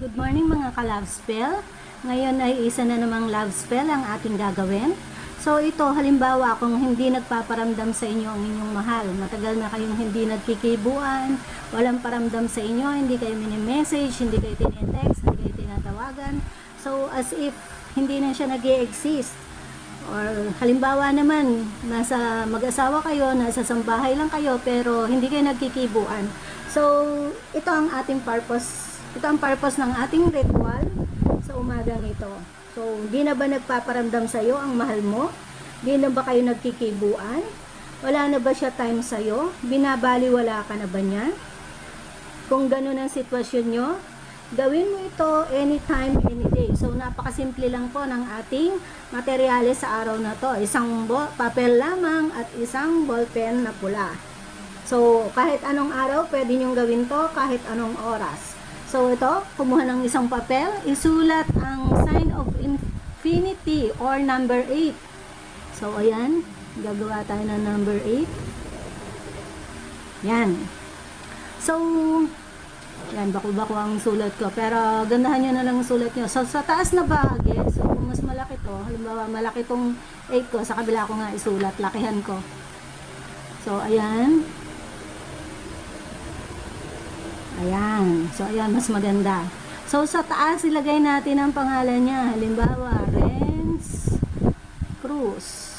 Good morning mga ka-love spell. Ngayon ay isa na namang love spell ang ating gagawin. So ito halimbawa kung hindi nagpaparamdam sa inyo ang inyong mahal, matagal na kayong hindi nagkikibuan, walang paramdam sa inyo, hindi kayo mini-message, hindi kayo tinetext, hindi kayo tinatawagan. So as if hindi na siya nag exist Or halimbawa naman, nasa mag-asawa kayo, nasa sambahay lang kayo, pero hindi kayo nagkikibuan. So, ito ang ating purpose. Ito ang purpose ng ating ritual sa umagang ito. So, di na ba nagpaparamdam sa iyo ang mahal mo? Di na ba kayo nagkikibuan? Wala na ba siya time sa iyo? Binabaliwala ka na ba niya? Kung ganun ang sitwasyon nyo, gawin mo ito anytime, any day. So, napakasimple lang po ng ating materyales sa araw na to. Isang papel lamang at isang ballpen na pula. So, kahit anong araw, pwede nyong gawin to kahit anong oras. So, ito, kumuha ng isang papel, isulat ang sign of infinity or number 8. So, ayan, gagawa tayo ng number 8. Yan. So, yan, bako-bako ang sulat ko. Pero, gandahan nyo na lang ang sulat nyo. So, sa taas na bahagi, so, kung mas malaki to, halimbawa, malaki tong 8 ko, sa kabila ko nga isulat, lakihan ko. So, ayan. Ayan. So, ayan, mas maganda. So, sa taas, ilagay natin ang pangalan niya. Halimbawa, Renz Cruz.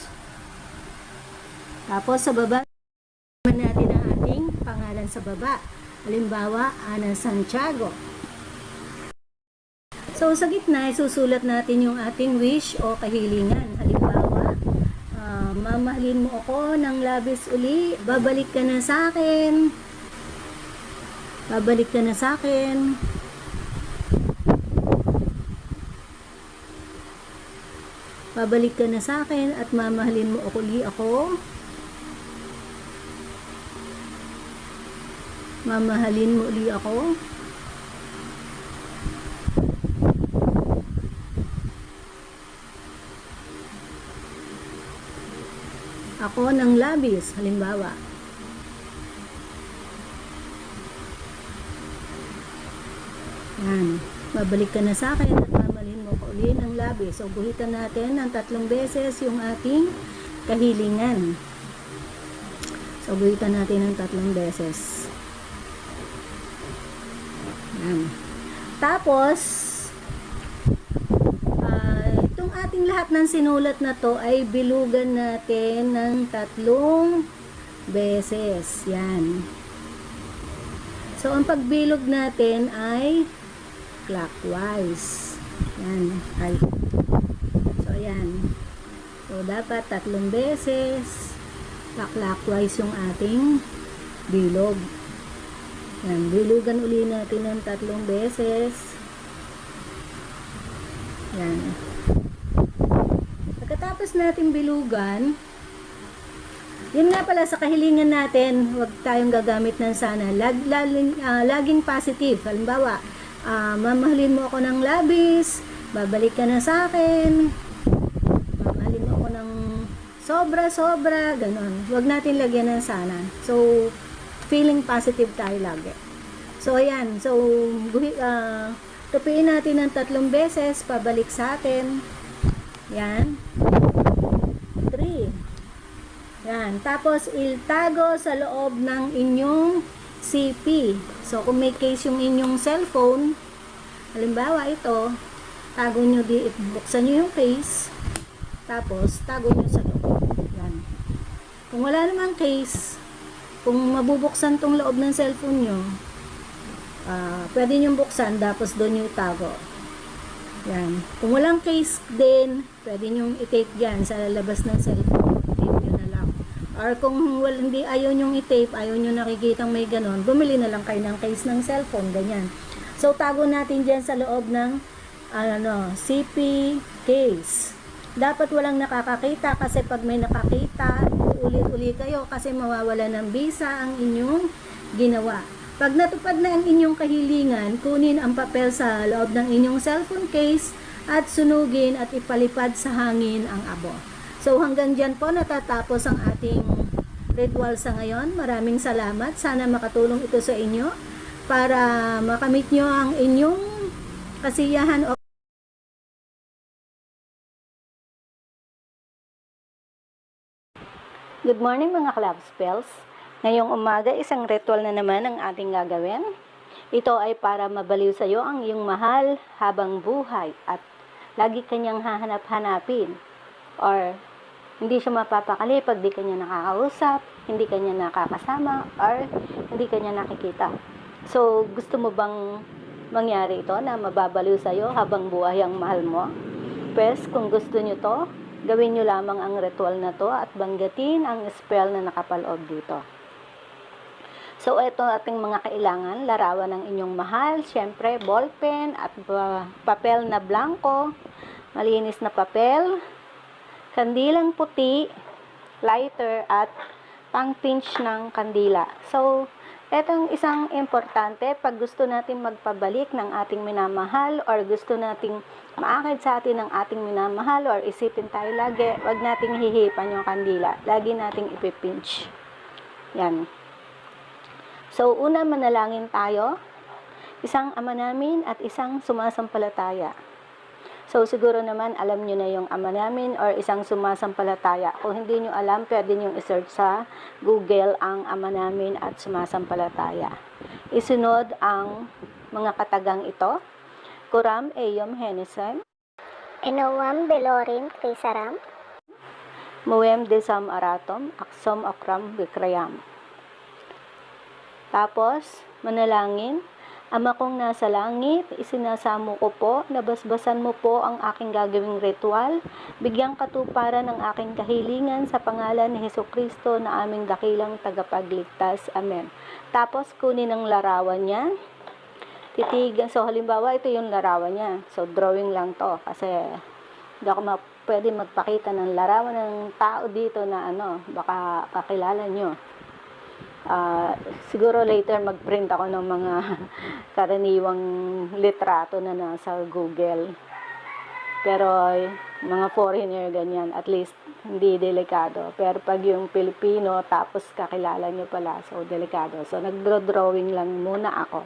Tapos, sa baba, naman natin ang ating pangalan sa baba. Halimbawa, Ana Santiago. So, sa gitna, isusulat natin yung ating wish o kahilingan. Halimbawa, ah, mamahalin mo ako ng labis uli, babalik ka na sa akin, babalik ka na sa akin, babalik ka na sa akin at mamahalin mo uli ako. Mamahalin mo uli ako. Ako ng labis, halimbawa. Yan. Babalik ka na sa akin at mamalin mo ko uli ng labis. So, guhitan natin ng tatlong beses yung ating kahilingan. So, guhitan natin ng tatlong beses. Yan. Tapos, ah, itong ating lahat ng sinulat na to ay bilugan natin ng tatlong beses. Yan. So, ang pagbilog natin ay clockwise. Yan. Ay. So, yan. So, dapat tatlong beses clockwise yung ating bilog. Yan. Bilugan uli natin ng tatlong beses. Yan. Pagkatapos natin bilugan, yun nga pala sa kahilingan natin, huwag tayong gagamit ng sana. Lag, laging, ah, laging positive. Halimbawa, ah, mamahalin mo ako ng labis, babalik ka na sa akin, mamahalin mo ako ng sobra-sobra, ganon. Huwag natin lagyan ng sana. So, feeling positive tayo lagi. So, ayan. So, ah, tupiin natin ng tatlong beses, pabalik sa atin. Yan. 3. Yan. Tapos, iltago sa loob ng inyong CP. So, kung may case yung inyong cellphone, halimbawa ito, tago nyo di, buksan nyo yung case, tapos, tago nyo sa loob. Yan. Kung wala namang case, kung mabubuksan tong loob ng cellphone nyo, ah, pwede nyo buksan, tapos doon nyo itago. Yan. Kung walang case din, pwede nyo i-tape yan sa labas ng cellphone. Tape nyo na lang. Or kung wal, hindi ayaw nyo i-tape, ayaw nyo nakikita may ganon, bumili na lang kayo ng case ng cellphone, ganyan. So, tago natin dyan sa loob ng ano, CP case. Dapat walang nakakakita kasi pag may nakakita, ulit-uli kayo kasi mawawala ng visa ang inyong ginawa. Pag natupad na ang inyong kahilingan, kunin ang papel sa loob ng inyong cellphone case at sunugin at ipalipad sa hangin ang abo. So hanggang dyan po natatapos ang ating ritual sa ngayon. Maraming salamat. Sana makatulong ito sa inyo para makamit nyo ang inyong kasiyahan o Good morning mga club spells. Ngayong umaga, isang ritual na naman ang ating gagawin. Ito ay para mabaliw sa iyo ang iyong mahal habang buhay at lagi kanyang hahanap-hanapin. Or hindi siya mapapakali pag di kanya nakakausap, hindi kanya nakakasama, or hindi kanya nakikita. So, gusto mo bang mangyari ito na mababaliw sa iyo habang buhay ang mahal mo? Pwes, kung gusto nyo to, gawin nyo lamang ang ritual na to at banggatin ang spell na nakapaloob dito. So, ito ating mga kailangan, larawan ng inyong mahal, syempre, ballpen at uh, papel na blanco, malinis na papel, kandilang puti, lighter, at pang-pinch ng kandila. So, etong isang importante, pag gusto natin magpabalik ng ating minamahal or gusto nating maakit sa atin ng ating minamahal or isipin tayo lagi, wag nating hihipan yung kandila. Lagi nating ipipinch. Yan. So, una manalangin tayo, isang ama namin at isang sumasampalataya. So, siguro naman alam nyo na yung ama namin or isang sumasampalataya. Kung hindi nyo alam, pwede nyo isearch sa Google ang ama namin at sumasampalataya. Isunod ang mga katagang ito. Kuram Eyom Henesem, Enowam Belorin Trisaram, Muem Desam Aratom, Aksom Akram Vikrayam. Tapos, manalangin, Ama kong nasa langit, isinasamo ko po, nabasbasan mo po ang aking gagawing ritual, bigyang katuparan ng aking kahilingan sa pangalan ni Heso Kristo na aming dakilang tagapagligtas. Amen. Tapos, kunin ang larawan niya, titigan. So, halimbawa, ito yung larawan niya. So, drawing lang to kasi hindi ako ma- pwede magpakita ng larawan ng tao dito na ano, baka kakilala nyo. Ah, siguro later mag-print ako ng mga karaniwang litrato na nasa Google. Pero mga foreigner ganyan, at least hindi delikado. Pero pag yung Pilipino, tapos kakilala nyo pala, so delikado. So nagdraw-drawing lang muna ako.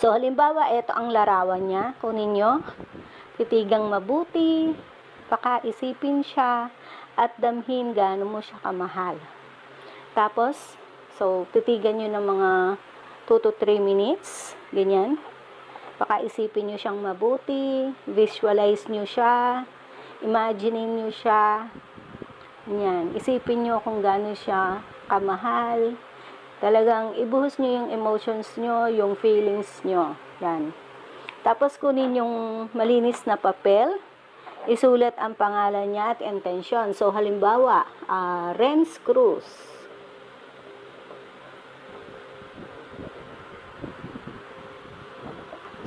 So halimbawa, ito ang larawan niya. Kunin nyo, titigang mabuti, pakaisipin siya, at damhin gaano mo siya kamahal. Tapos, so, titigan nyo ng mga 2 to 3 minutes. Ganyan. Baka isipin nyo siyang mabuti. Visualize nyo siya. Imaginein nyo siya. Ganyan. Isipin nyo kung gaano siya kamahal. Talagang ibuhos nyo yung emotions nyo, yung feelings nyo. Yan. Tapos kunin yung malinis na papel. Isulat ang pangalan niya at intention. So, halimbawa, uh, Renz Cruz.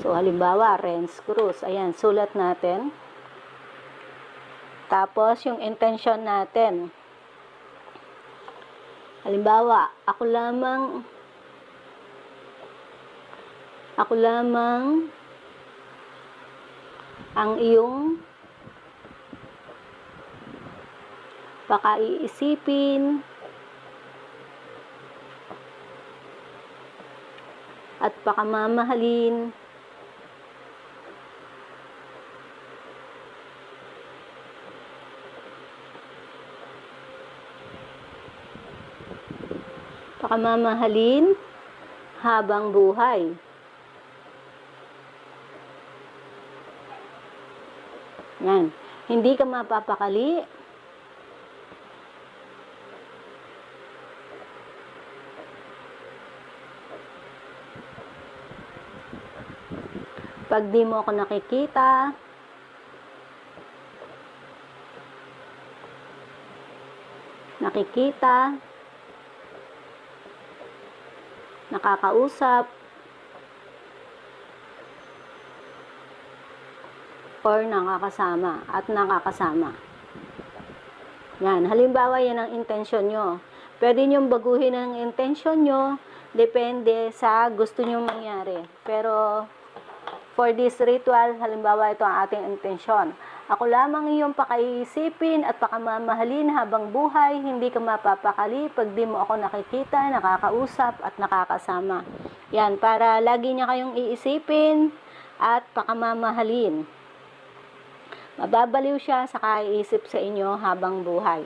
So, halimbawa, Renz Cruz. Ayan, sulat natin. Tapos, yung intention natin. Halimbawa, ako lamang ako lamang ang iyong pakaiisipin at pakamamahalin pakamamahalin habang buhay. Yan. Hindi ka mapapakali. Pag di mo ako nakikita, nakikita, nakakausap, or nakakasama at nakakasama. Yan. Halimbawa, yan ang intention nyo. Pwede nyo baguhin ang intention nyo. Depende sa gusto nyo mangyari. Pero, for this ritual, halimbawa, ito ang ating intensyon. Ako lamang iyong pakaisipin at pakamamahalin habang buhay, hindi ka mapapakali pag di mo ako nakikita, nakakausap at nakakasama. Yan, para lagi niya kayong iisipin at pakamamahalin. Mababaliw siya sa kaiisip sa inyo habang buhay.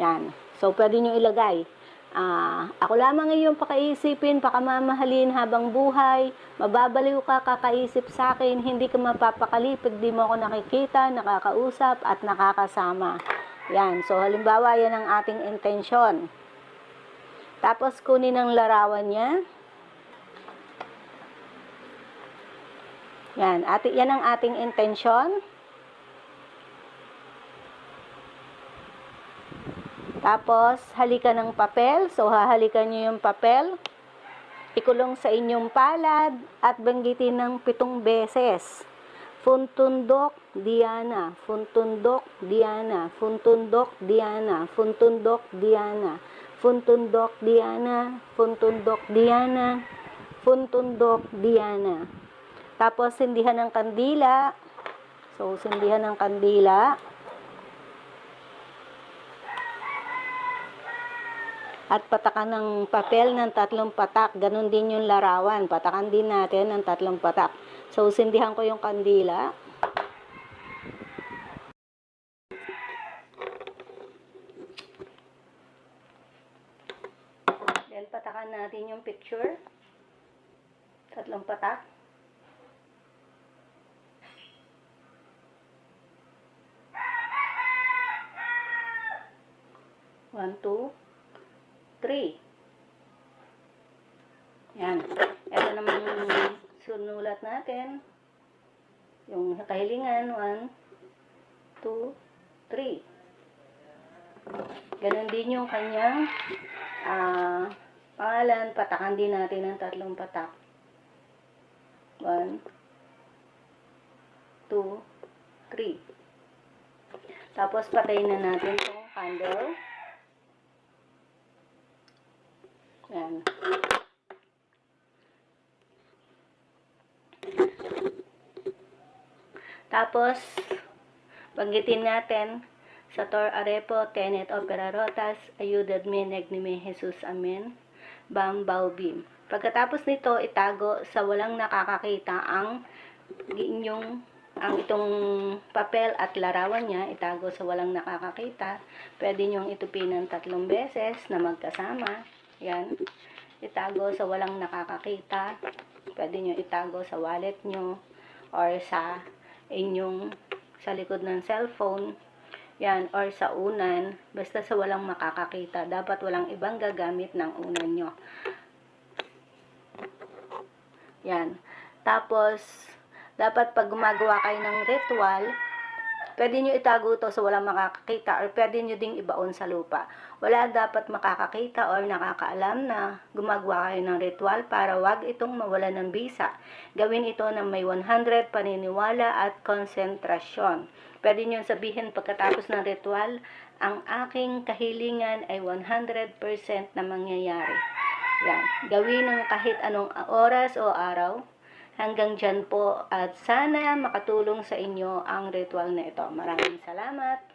Yan. So, pwede nyo ilagay. Ah, ako lamang iyong pakaisipin, pakamamahalin habang buhay, mababaliw ka kakaisip sa akin, hindi ka mapapakali pag di mo ako nakikita, nakakausap, at nakakasama. Yan. So, halimbawa, yan ang ating intensyon. Tapos, kunin ang larawan niya. Yan. Ati, yan ang ating intensyon. Tapos, halika ng papel. So, hahalikan nyo yung papel. Ikulong sa inyong palad at banggitin ng pitong beses. Funtundok, Diana. Funtundok, Diana. Funtundok, Diana. Funtundok, Diana. Funtundok, Diana. Funtundok, Diana. Funtundok, Diana. Tapos, sindihan ng kandila. So, sindihan ng kandila. At patakan ng papel ng tatlong patak. Ganon din yung larawan. Patakan din natin ng tatlong patak. So, sindihan ko yung kandila. Then, patakan natin yung picture. Tatlong patak. One, two, three. Yan. Ito naman yung sunulat natin. Yung kahilingan. One, two, three. Ganon din yung kanyang ah, pangalan. Patakan din natin ng tatlong patak. One, two, three. Tapos patayin na natin itong candle. Yan. Tapos, banggitin natin sa Tor Arepo, Tenet Opera Rotas, Ayudad me, Negnime Jesus, Amen. Bam Baubim. Pagkatapos nito, itago sa walang nakakakita ang inyong ang itong papel at larawan niya, itago sa walang nakakakita. Pwede niyong itupin ng tatlong beses na magkasama. Yan. Itago sa walang nakakakita. Pwede niyo itago sa wallet niyo or sa inyong sa likod ng cellphone. Yan, or sa unan. Basta sa walang makakakita. Dapat walang ibang gagamit ng unan nyo. Yan. Tapos, dapat pag gumagawa kayo ng ritual, pwede nyo itago to sa walang makakakita or pwede nyo ding ibaon sa lupa. Wala dapat makakakita or nakakaalam na gumagawa kayo ng ritual para wag itong mawala ng bisa. Gawin ito ng may 100 paniniwala at konsentrasyon. Pwede nyo sabihin pagkatapos ng ritual, ang aking kahilingan ay 100% na mangyayari. Yan. Gawin ng kahit anong oras o araw. Hanggang dyan po at sana makatulong sa inyo ang ritual na ito. Maraming salamat.